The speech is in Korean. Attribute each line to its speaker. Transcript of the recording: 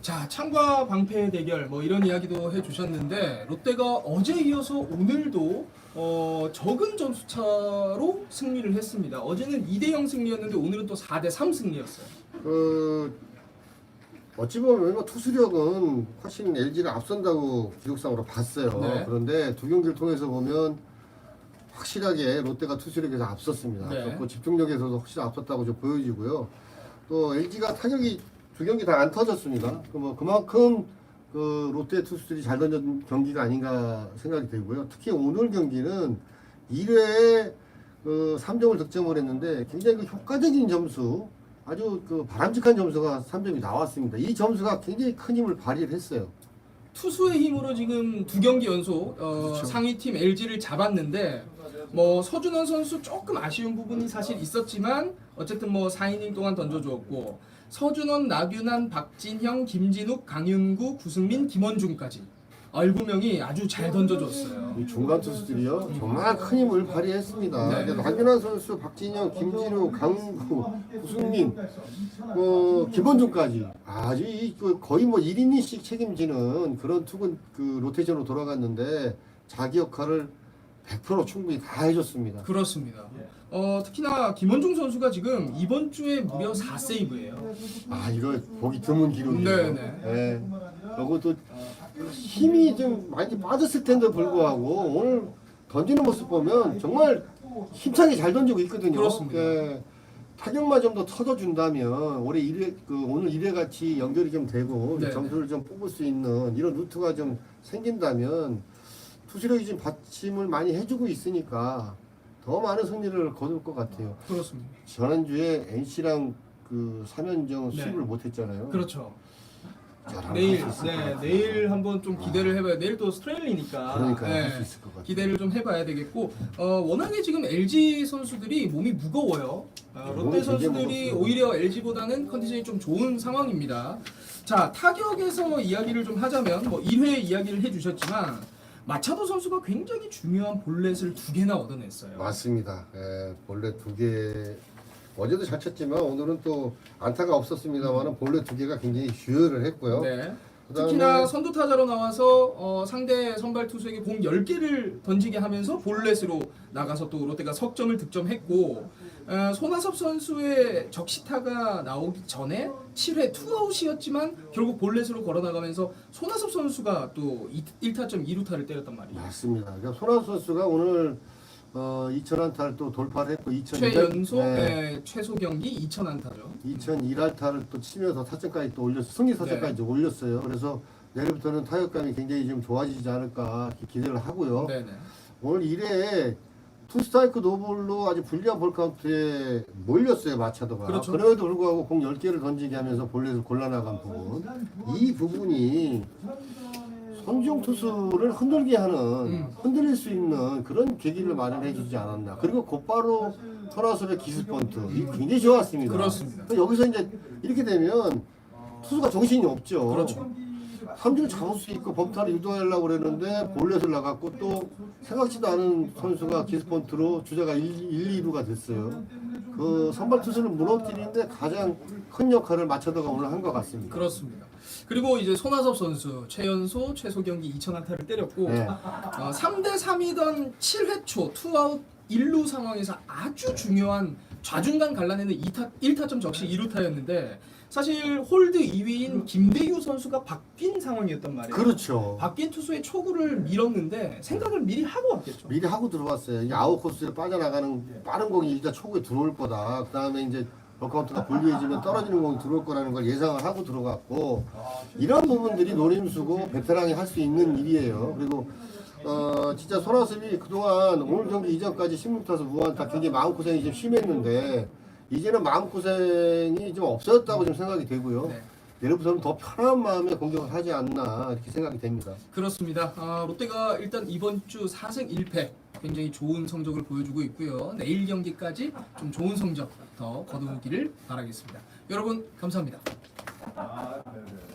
Speaker 1: 자, 창과 방패 대결 뭐 이런 이야기도 해주셨는데 롯데가 어제 이어서 오늘도 어, 적은 점수 차로 승리를 했습니다. 어제는 2대 0 승리였는데 오늘은 또 4대 3 승리였어요.
Speaker 2: 그 어찌 보면 뭐 투수력은 훨씬 LG가 앞선다고 기록상으로 봤어요.
Speaker 1: 네.
Speaker 2: 그런데 두 경기를 통해서 보면 확실하게 롯데가 투수력에서 앞섰습니다.
Speaker 1: 네.
Speaker 2: 앞섰고 집중력에서도 확실히 앞섰다고 좀 보여지고요. 또 LG가 타격이 두 경기 다 안 터졌습니다. 그뭐 그만큼 그 롯데 투수들이 잘 던진 경기가 아닌가 생각이 들고요. 특히 오늘 경기는 1회에 그 3점을 득점을 했는데 굉장히 그 효과적인 점수 아주 그 바람직한 점수가 3점이 나왔습니다. 이 점수가 굉장히 큰 힘을 발휘를 했어요.
Speaker 1: 투수의 힘으로 지금 두 경기 연속 어,
Speaker 2: 그렇죠.
Speaker 1: 상위팀 LG를 잡았는데 뭐 서준원 선수 조금 아쉬운 부분이 사실 있었지만 어쨌든 뭐 4이닝 동안 던져주었고 서준원, 나균환, 박진형, 김진욱, 강윤구, 구승민, 김원중까지 아, 7명이 아주 잘 던져줬어요.
Speaker 2: 이 중간 투수들이요 정말 큰 힘을 발휘했습니다.
Speaker 1: 네.
Speaker 2: 근데 박윤환 선수, 박진영, 김진우, 강구, 구승민, 그 김원중까지 아주 이, 그 거의 뭐 1이닝씩 책임지는 그런 투근 그 로테이션으로 돌아갔는데 자기 역할을 100% 충분히 다 해줬습니다.
Speaker 1: 그렇습니다. 어, 특히나 김원중 선수가 지금 이번 주에 무려 4세이브예요.
Speaker 2: 아 이거 보기 드문 기록이에요.
Speaker 1: 네네.
Speaker 2: 네. 그리고 또 힘이 좀 많이 빠졌을 텐데 불구하고 오늘 던지는 모습 보면 정말 힘차게 잘 던지고 있거든요.
Speaker 1: 그렇습니다.
Speaker 2: 예. 타격만 좀 더 터져준다면 올해 1회 그 오늘 1회 같이 연결이 좀 되고
Speaker 1: 네네.
Speaker 2: 점수를 좀 뽑을 수 있는 이런 루트가 좀 생긴다면 좀 받침을 많이 해주고 있으니까 더 많은 승리를 거둘 것 같아요.
Speaker 1: 그렇습니다.
Speaker 2: 지난주에 NC랑 그 3연전
Speaker 1: 네.
Speaker 2: 수입을 못했잖아요.
Speaker 1: 그렇죠. 내일,
Speaker 2: 있을
Speaker 1: 네,
Speaker 2: 같아요.
Speaker 1: 내일 한번 좀 기대를 해봐야. 내일 또 스트레일리니까.
Speaker 2: 그러니까
Speaker 1: 네,
Speaker 2: 할수 있을 것 같아요.
Speaker 1: 기대를 좀 해봐야 되겠고, 어, 워낙에 지금 LG 선수들이 몸이 무거워요. 어,
Speaker 2: 몸이
Speaker 1: 롯데 선수들이
Speaker 2: 무겁습니다.
Speaker 1: 오히려 LG보다는 컨디션이 좀 좋은 상황입니다. 자, 타격에서 이야기를 좀 하자면, 뭐 1회 이야기를 해주셨지만, 마차도 선수가 굉장히 중요한 볼넷을 두 개나 얻어냈어요.
Speaker 2: 맞습니다. 예, 본래 두 개. 어제도 잘 쳤지만 오늘은 또 안타가 없었습니다만은 본래 두 개가 굉장히 주요를 했고요.
Speaker 1: 네.
Speaker 2: 그다음에
Speaker 1: 특히나 선두 타자로 나와서 어, 상대 선발 투수에게 공 10개를 던지게 하면서 볼넷으로 나가서 또 롯데가 석점을 득점했고 어, 손아섭 선수의 적시타가 나오기 전에 7회 투아웃이었지만 결국 볼넷으로 걸어나가면서 손아섭 선수가 또 1타점 2루타를 때렸단 말이에요.
Speaker 2: 맞습니다. 그러니까 손아섭 선수가 오늘 어, 2,000안타를 또 돌파를 했고 2,000
Speaker 1: 최연소
Speaker 2: 네.
Speaker 1: 네, 최소 경기 2,000안타죠.
Speaker 2: 2001안타를 또 치면서 타점까지 또 올렸 승리 타점까지 좀 올렸어요. 그래서 내일부터는 타격감이 굉장히 좀 좋아지지 않을까 기대를 하고요.
Speaker 1: 네네.
Speaker 2: 오늘 1회에 투스타이크 노볼로 아주 불리한 볼카운트에 몰렸어요 마차도가
Speaker 1: 그렇죠.
Speaker 2: 그럼에도 불구하고 공 10개를 던지게 하면서 볼넷을 골라나간 부분 이 부분이 손중 투수를 흔들게 하는
Speaker 1: 음.
Speaker 2: 흔들릴 수 있는 그런 계기를 마련해 주지 않았나 그리고 곧바로 토라섭의 기습번트 이 굉장히 좋았습니다
Speaker 1: 그렇습니다.
Speaker 2: 여기서 이제 이렇게 되면 투수가 정신이 없죠
Speaker 1: 그렇죠.
Speaker 2: 삼진을 잡을 수 있고 범타를 유도하려고 그랬는데 볼넷을 나갔고 또 생각지도 않은 선수가 기스폰트로 주자가 1, 2루가 됐어요. 그 선발 투수를 무너뜨리는데 가장 큰 역할을 마차도가 오늘 한 것 같습니다.
Speaker 1: 그렇습니다. 그리고 이제 손아섭 선수 최연소 최소 경기 2,000안타를 때렸고
Speaker 2: 네.
Speaker 1: 어, 3대 3이던 7회 초 투아웃 1루 상황에서 아주 중요한 좌중간 갈라내는 2타, 1타점 적시 2루타였는데 사실 홀드 2위인 김대유 선수가 바뀐 상황이었단 말이에요.
Speaker 2: 그렇죠.
Speaker 1: 바뀐 투수의 초구를 밀었는데 생각을 미리 하고 왔겠죠.
Speaker 2: 미리 하고 들어왔어요. 이 아웃 코스에 빠져나가는 빠른 공이 일단 초구에 들어올 거다. 그 다음에 이제 버카운트가 불리해지면 떨어지는 공이 들어올 거라는 걸 예상을 하고 들어갔고 이런 부분들이 노림수고 베테랑이 할 수 있는 일이에요. 그리고 어 진짜 손아섭이 그동안 오늘 경기 이전까지 16타수 무안타 굉장히 마음고생이 좀 심했는데 이제는 마음고생이 좀 없어졌다고 좀 생각이 되고요.
Speaker 1: 네.
Speaker 2: 내일부터는 더 편한 마음에 공격을 하지 않나 이렇게 생각이 됩니다.
Speaker 1: 그렇습니다. 아, 롯데가 일단 이번 주 4승 1패 굉장히 좋은 성적을 보여주고 있고요. 내일 경기까지 좀 좋은 성적 더 거두기를 바라겠습니다. 여러분 감사합니다.
Speaker 3: 아, 네, 네.